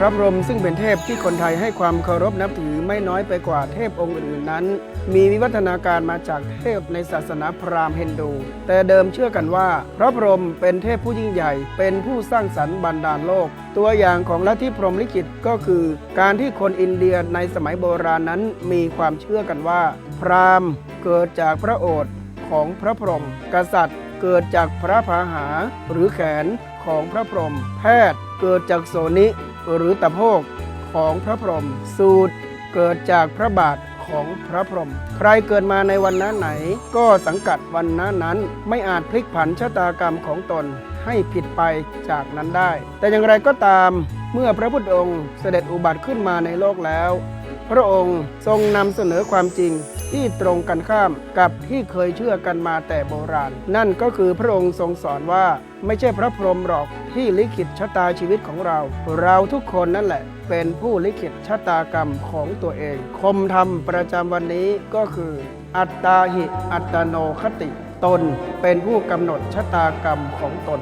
พระพรหมซึ่งเป็นเทพที่คนไทยให้ความเคารพนับถือไม่น้อยไปกว่าเทพองค์อื่นนั้น มีวิวัฒนาการมาจากเทพในศาสนาพราหมณ์ฮินดู แต่เดิมเชื่อกันว่า พระพรหมเป็นเทพผู้ยิ่งใหญ่ เป็นผู้สร้างสรรค์บันดาลโลก ตัวอย่างของลัทธิพรหมลิขิตก็คือ การที่คนอินเดียในสมัยโบราณนั้นมีความเชื่อกันว่า พราหมณ์เกิดจากพระโอษฐ์ของพระพรหมกษัตริย์เกิดจากพระพาหาหรือแขนของพระพรหมแพทย์เกิดจากโสนิ หรือตะโพกของพระพรหมสูตรเกิดจากพระบาทของพระพรหมใครเกิดมาในวันนั้นไหน ก็สังกัดวันนั้นนั้นไม่อาจพลิกผันชะตากรรมของตนให้ผิดไปจากนั้นได้ แต่อย่างไรก็ตามเมื่อพระพุทธองค์เสด็จอุบัติขึ้นมาในโลกแล้ว พระองค์ทรงนำเสนอความจริงที่ตรงกันข้ามกับที่เคยเชื่อกันมาแต่โบราณ นั่นก็คือพระองค์ทรงสอนว่าไม่ใช่พระพรหมหรอกที่ลิขิตชะตาชีวิตของเรา เราทุกคนนั่นแหละ เป็นผู้ลิขิตชะตากรรมของตัวเอง คมธรรมประจำวันนี้ก็คือ อัตตาหิอัตโนคติ ตนเป็นผู้กำหนดชะตากรรมของตน